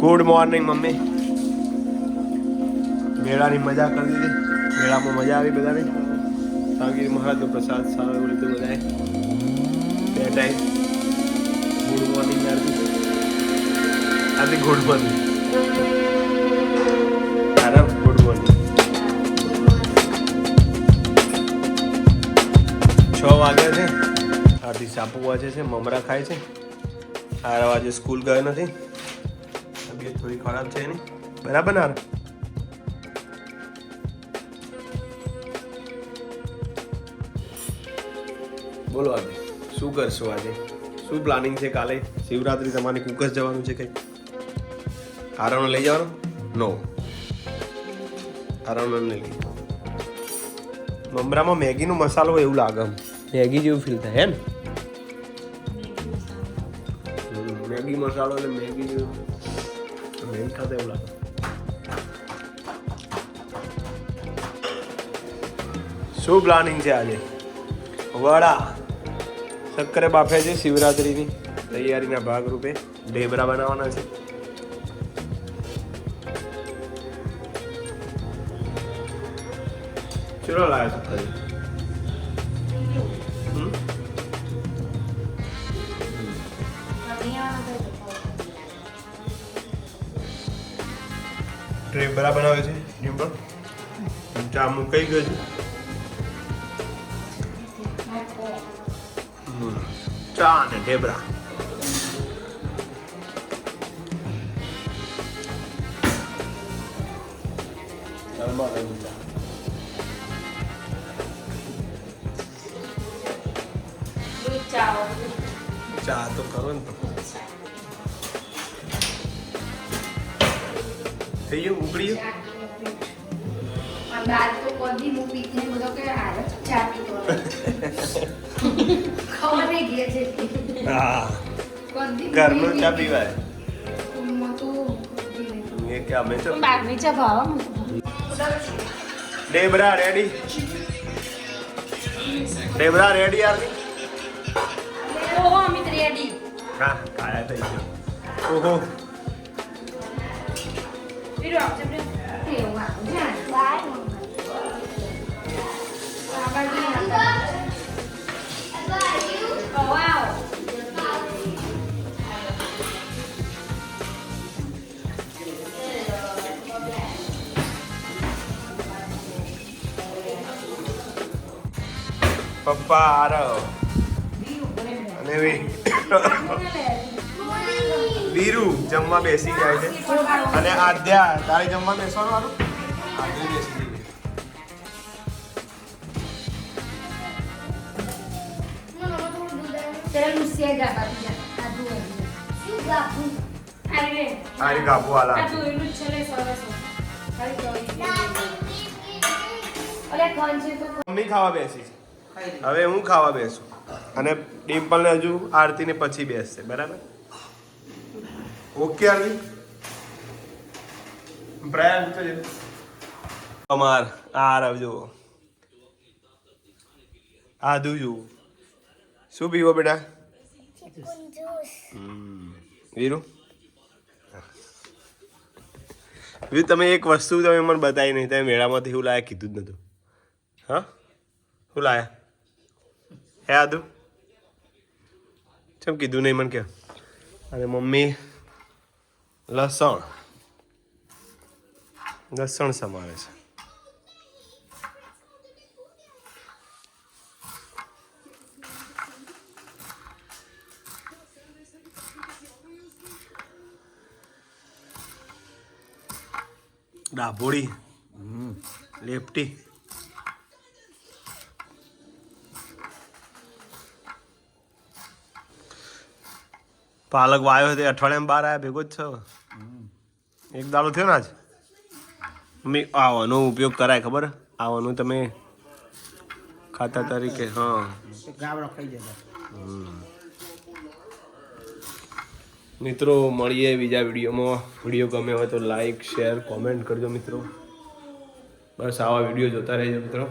Good morning mummy. મેળાની મજા કરી દીધી મેળામાં મજા આવી બધાને. સાગીર મહારાજનો પ્રસાદ સારો એવો લીધો બધાએ બે time good morning Aarti. Aarti good morning આરામ ગુડ મોર્નિંગ છ વાગ્યા છે. આરતી સાપુ વાંચે છે, મમરા ખાય છે. આરા આજે સ્કૂલ ગયો નથી. તબિયત થોડી ખરાબ છે એની બરાબર ને? બોલો આજે શું કરશો આજે? શું પ્લાનિંગ છે કાલે? શિવરાત્રી તમારે કુકસ જવાનું છે કઈ? આરણ લઈ જવાનું? નો આરણ નહીં લઈ મમરામાં મેગીનો મસાલો હોય એવું લાગે મેગી જેવું ફીલ થાય હે ને મેગી મસાલો એટલે મેગી જેવું એવું શું પ્લાનિંગ છે આજે? વડા, શક્કરે બાફે છે શિવરાત્રીની તૈયારીના ભાગરૂપે. ઢેબરા બનાવવાના છે. ચલો લાયા ઢેબરા બનાવે છે? ડિમ્પલ ચા મુકાઈ ગયો છે. ચા અને ઢેબરા. ચા તો કરો ને છે ગયું? ઉકળી? ઘરનું ચા પીવાય? અમે તો બહારની ચા ભાવે ડેબરા રેડી ડેબરા રેડી યાર ઓહો અમિત રેડી હા કાયા થઈ ગયો. ઓહો. બીજું આપજે પ્રેમ. એવું આપો. ધ્યાન. આ બાજુ નહીં આપતા. ઓહો, આવો. પપ્પા આરવ અને વી વીરુ જમવા બેસી જાય છે. અને આદ્યા તારે જમવા બેસવાનું આરું આદ્યા બેસી મમ્મી ખાવા બેસી છે. હવે હું ખાવા બેસું. અને ડિમ્પલ ને હજુ આરતી ને પછી બેસશે બરાબર? પ્રયાગ તો છે અમાર આ જો આ દુજુ શું પીવો બેટા. વીરુ? વીરુ, તમે એક વસ્તુ તમે મને બતાવી નહીં, તમે મેળામાંથી શું લાયા કીધું જ નતું હા? શું લાયા? હે આદુ? ચમ કીધું નહીં મને કે? અને મમ્મી. લસણ. લસણ સમાવે છે. ડાભોળી લેપટી. પાલક વાયો હતો અઠવાડિયામાં બાર આવ્યા ભેગો જ છો એક દાડો થયો ને આજ? મમ્મી આવાનો ઉપયોગ કરાય ખબર? આવાનું તમે ખાતા તરીકે હા. મિત્રો મળીએ બીજા વિડીયોમાં. વીડિયો ગમે હોય તો લાઈક શેર કોમેન્ટ કરજો મિત્રો. બસ આવા વીડિયો જોતા રહેજો મિત્રો.